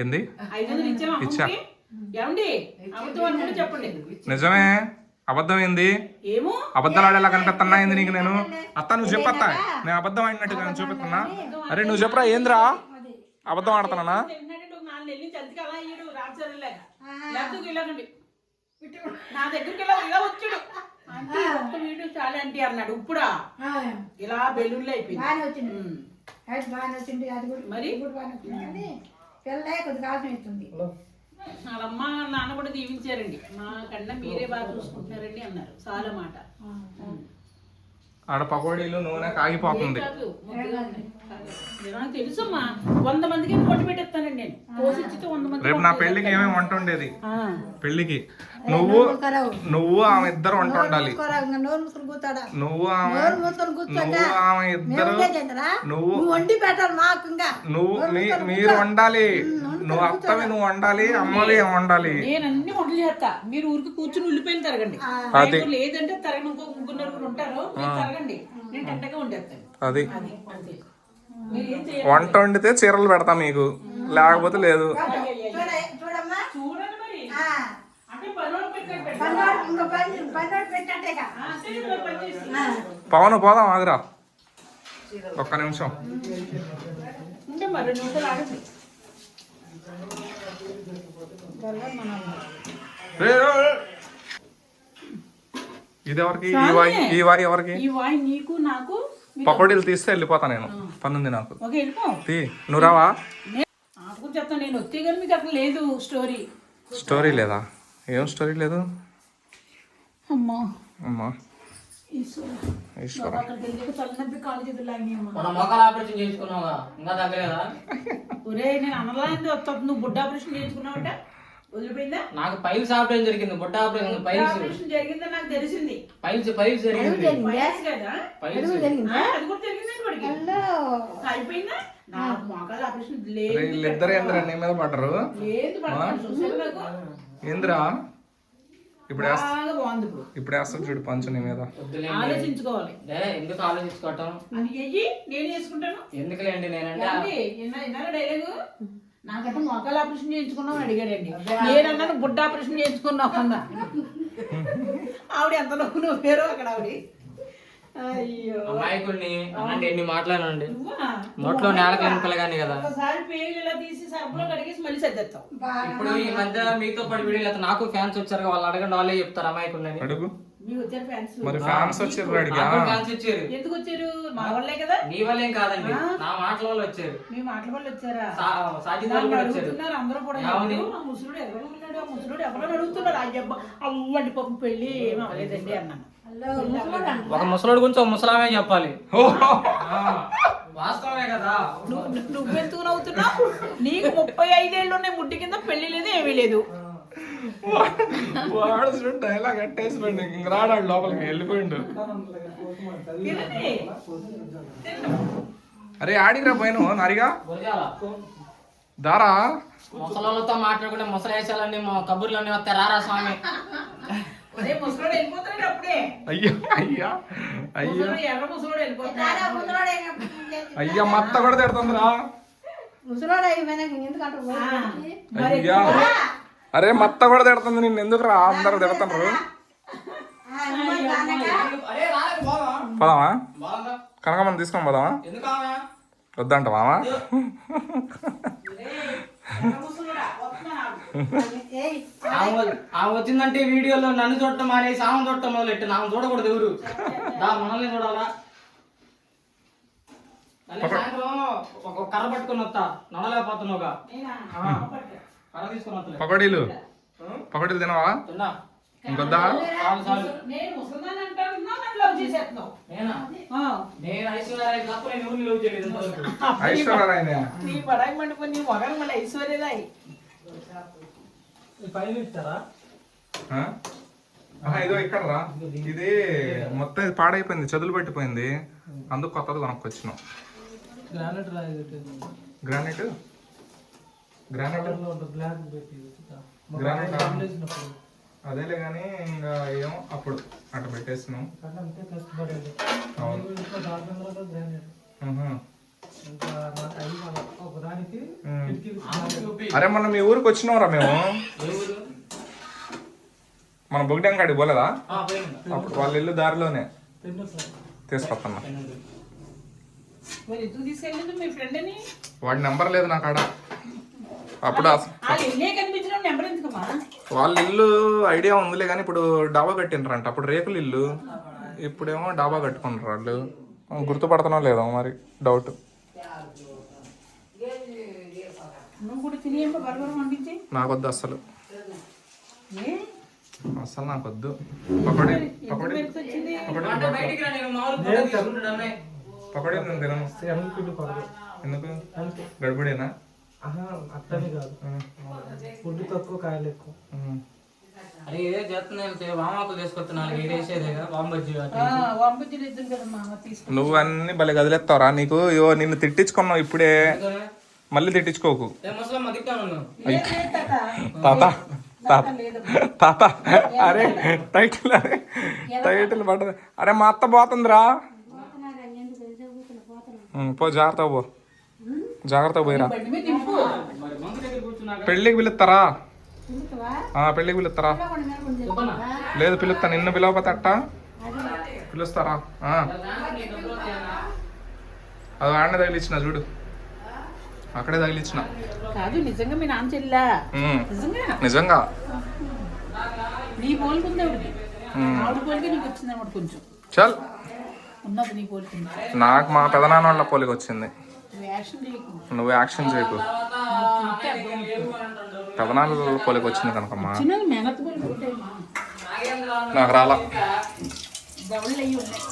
ఏంది? ఇచ్చా. నిజమే. అబద్ధం ఏంది? ఏమో? అబద్ధాలు ఆడేలా కనిపిస్తున్నా ఏంది నీకు నేను? అత్త నువ్వు చెప్పత్తా. నేను అబద్ధం ఆడినట్టుగా నేను చూపిస్తున్నా అరే నువ్వు చెప్పరా? ఏందిరా? అబద్ధం ఆడుతున్నానా? ఏంటంటే ఒక నాలుగు నెలల నుంచి అందుకే అలా అయ్యాడు రామచరణ్ లేకపోతే ఇలాగండి. నా దగ్గరికి ఇలా ఇలా వచ్చాడు. అంటే ఒక్క వీడియో చాలా అంటే అన్నాడు. ఇప్పుడా? ఇలా బెలూన్లో అయిపోయింది. మరి? ఇది కూడా బాగానే వచ్చింది కానీ పిల్ల కొద్దిగా ఆసం అవుతుంది వాళ్ళమ్మ నాన్న కూడా దీవించారండి. మా కన్నా మీరే బాగా చూసుకుంటున్నారండి అన్నారు. చాలా మాట ఆడ పకోడీలు నూనె కాగిపోతుంది. తెలుసమ్మా. వంద మందికి కొట్టి పెట్టేస్తానండి నేను. పోషించితే వంద మంది రేపు నా పెళ్ళికి ఏమేమి వంట ఉండేది పెళ్ళికి. నువ్వు నువ్వు ఆమె ఇద్దరు వంట ఉండాలి నువ్వు ఆమె నువ్వు ఆమె ఇద్దరు నువ్వు వండి పెట్టాలి మాకు ఇంకా. నువ్వు మీరు వండాలి. నువ్వు అత్తవి నువ్వు వండాలి అమ్మవి ఏం వండాలి? నేను అన్ని వంటలు చేస్తా. మీరు ఊరికి కూర్చుని ఉల్లిపోయిన తరగండి. అది. లేదు, లేదంటే తరగని ఇంకో ముగ్గురు నలుగురు ఉంటారు. మీరు తరగండి. నేను టెంటగా వండేస్తాను. అది. అది అంతే. వంట వండితే చీరలు పెడతా మీకు. లేకపోతే లేదు. పవన్ పోదాం ఆగురా. ఒక్క నిమిషం. ఇది ఎవరికి? ఈ వాయి ఈ వాయి ఎవరికి? ఈ వాయి నీకు నాకు పకోడీలు తీస్తే వెళ్ళిపోతా నేను. పనుంది నాకు. తీ నువ్వు రావా? లేదు స్టోరీ. స్టోరీ లేదా? ఏం స్టోరీ లేదు? అమ్మా. ఈశ్వర. ఒరే నేను నువ్వు బుడ్డ ఆపరేషన్ చేయించుకున్నావంట? వదిలిపోయిందా నాకు పైల్స్ ఆపరేషన్ జరిగింది బుట్ట ఆపరేషన్ పైల్స్. ఆపరేషన్ జరిగిందని నాకు తెలిసింది. పైల్స్ పైల్స్ జరిగింది. కదా? పైల్స్ ఆ, అది కూడా జరిగిందండి వాడికి. హలో. అయిపోయిందా? నాకు మోకాలు ఆపరేషన్ రే, లేదు వీళ్ళిద్దరు ఏందిరా నీ మీద లేదు పడతాను ఏందిరా? ఇప్పుడు ఇప్పుడు. వేస్తా చూడు పంచు నీ మీద. ఆలోచించుకోవాలి. ఎందుకు ఆలోచించుకోవటం? అది నేను వేసుకుంటాను ఎందుకులేండి నేనంటే? డైలాగు నాకంటే మోకాలు ఆపరేషన్ చేయించుకున్నావు అని అడిగాడండి. నేనన్నాను బుడ్డ ఆపరేషన్ చేయించుకున్నావు అన్నా. ఆవిడ ఎంత నవ్వు నవ్వారో అక్కడ ఆవిడ. అయ్యో. అమాయకుడిని అలాంటి ఎన్ని మాట్లాడండి నువ్వా? నోట్లో నేలకు ఎనుకలు కానీ కదా. ఒకసారి పేర్లు ఇలా తీసి సరుకులో కడిగేసి మళ్ళీ ఇప్పుడు ఈ మధ్య మీతో పాటు వీడియోలు అయితే నాకు ఫ్యాన్స్ వచ్చారు వాళ్ళు అడగండి వాళ్ళే చెప్తారు అమాయకుడిని అడుగు. మరి ఫ్యాన్స్ వచ్చారు ఫ్యాన్స్ వచ్చారు. ఎందుకు వచ్చారు? మా వాళ్ళే కదా. నీ వల్లేం కాదండి. నా మాటల వల్ల వచ్చారు. మీ మాటల వల్ల వచ్చారా? సాజిద్ వాళ్ళు వచ్చారు. అందరూ కూడా ముసలుడు ఎవరు ఉన్నాడు ఆ ముసలుడు ఎవరో అడుగుతున్నారు. అయ్యబ్బ అవ్వండి పాపం పెళ్ళి ఏం అవ్వలేదండి అన్నాను. ఒక ముసలోడి గురించి ఒక ముసలామే చెప్పాలి. ఆ, వాస్తవమే కదా. నువ్వు నువ్వెందుకు నవ్వుతున్నావు? నీకు ముప్పై ఐదేళ్ళు ఉన్నాయి ముడ్డి కింద పెళ్ళి లేదు ఏమీ లేదు. వాడు డైలాగ్ అట్టేసిపోయిండు ఇంక రాడాడు లోపలికి వెళ్ళిపోయిండు. అరే ఆడిరా పోయిను నరిగా. దారా. ముసలోళ్ళతో మాట్లాడుకుంటే ముసలేసాలన్నీ మా కబుర్లన్నీ వస్తాయి. రారా స్వామి. ఒరే ముసలోడు వెళ్ళిపోతున్నాడు అప్పుడే. అయ్యా అయ్యా అయ్యా. ముసలోడు ఎర్ర ముసలోడు వెళ్ళిపోతున్నాడు. ముసలోడే అయ్యా మత్త కూడా తిడుతుందిరా. ముసలోడే అయిపోయినాక ఎందుకంటే అయ్యా. అరే మత్త కూడా తిడుతుంది నిన్ను ఎందుకు రా అందరు తిడుతున్నారు పోదాం. పోదామా? బాగుందా? కనకమ్మని తీసుకొని పోదామా? వద్దంట మామా ఆమె వచ్చిందంటే వీడియోలో నన్ను చూడటం మానేసి ఆమె చూడటం మొదలెట్టు. ఆమె చూడకూడదు ఎవరు? దా మనల్ని చూడాలా? సాయంత్రం ఒక కర్ర పట్టుకుని వస్తా. నడలేకపోతున్నావుగా నేనా? కర్ర తీసుకుని వస్తలే పకోడీలు. పకోడీలు తినవా? తిన్నా. ఇంకొద్దా? ఐశ్వర్య పైన ఇస్తారా? ఇదో ఇక్కడ రా ఇది మొత్తం ఇది పాడైపోయింది చదులు పెట్టిపోయింది. అందుకు కొత్తది కొనుక్కొచ్చినాం. Granite granite? గ్రానైట్? గ్రానైట్? అదేలే కానీ ఇంకా ఏమో అప్పుడు అట్లా కష్టపడండి అవును. అరే మొన్న మీ ఊరికి వచ్చినావురా మేము? మన బొగ్డం కాడికి పోలేదా. అప్పుడు వాళ్ళ ఇల్లు దారిలోనే. తీసుకొస్తున్నా అని వాడి నెంబర్ లేదు నా కాడ అప్పుడు ఇల్లే వాళ్ళ ఇల్లు ఐడియా ఉందిలే కానీ ఇప్పుడు డాబా కట్టినరంట అప్పుడు రేకుల ఇల్లు. ఇప్పుడేమో డాబా కట్టుకున్నారు వాళ్ళు. గుర్తుపడుతున్నా లేదో మరి డౌట్. నువ్వు కూడా తిని ఏమో బర్గర్ పంపించి. నాకొద్దు అస్సలు. ఏ? అస్సలు నాకొద్దు. పకోడీ పకోడీ. నేను తినను. ఎందుకు? ఆహా అట్టని కాదు. ఫుడ్ తక్కువ కాయలు ఎక్కువ. అరే ఇదే చేస్తున్నాయి వామాకులు తీసుకొస్తున్నా ఇది వేసేదే కదా వామ్ బజ్జీ అట్లా. వంపించిన ఇద్దరు కదమ్మా అమ్మ తీసుకు. నువ్వు అన్ని భలే గదిలేస్తావురా. నీకు ఇవో నిన్ను తిట్టించుకున్నావు ఇప్పుడే? మళ్ళీ తిట్టించుకోకు. తాత. తాత తాత అరే టైటిల్ అరే టైటిల్ పడ్డది. అరే మా అత్త పోతుందిరా. పో జాగ్రత్త పో. జాగ్రత్త పోయిరా. పెళ్ళికి పిలుస్తారా? ఆ, పెళ్ళికి పిలుస్తారా? లేదు పిలుస్తా. నిన్ను పిలవకపోతే అట్ట? పిలుస్తారా? ఆ, అది ఆడనే తగిలిచ్చిన చూడు. అక్కడే తగిలిచ్చిన. కాదు నిజంగా మీ నాన్న చెల్లా నిజంగా? నిజంగా. నీ పోలికుంది ఆవిడకి. ఆవిడ పోలికి నీకు వచ్చింది అనమాట కొంచెం. చల్. ఉన్నది నీ పోలికి నాకు మా పెదనాన్న వాళ్ళ పోలికి వచ్చింది. నువ్వు యాక్షన్ చేయకు. పెదనాన్న పోలికి వచ్చింది కనుకమ్మా. ఉంటాయమ్మా నాకు రాలా. దవళ్ళు అయ్యి ఉన్నాయి.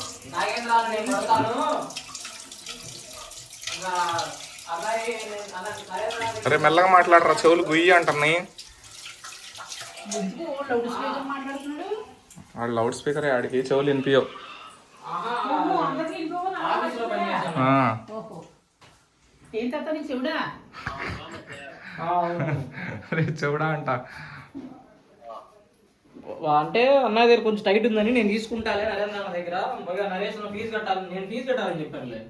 అరే మెల్లగా మాట్లాడరా చెవులు గుయ్యి అంటున్నాయి. వాడు లౌడ్ స్పీకర్ ఆడికి చెవులు వినిపించవు చెవుడా అంట. అంటే అన్నయ్య దగ్గర కొంచెం టైట్ ఉందని నేను తీసుకుంటాలే నరేంద్ర అన్న దగ్గర. నరేష్ ఫీజు కట్టాలి నేను ఫీజు కట్టాలని చెప్పానులే.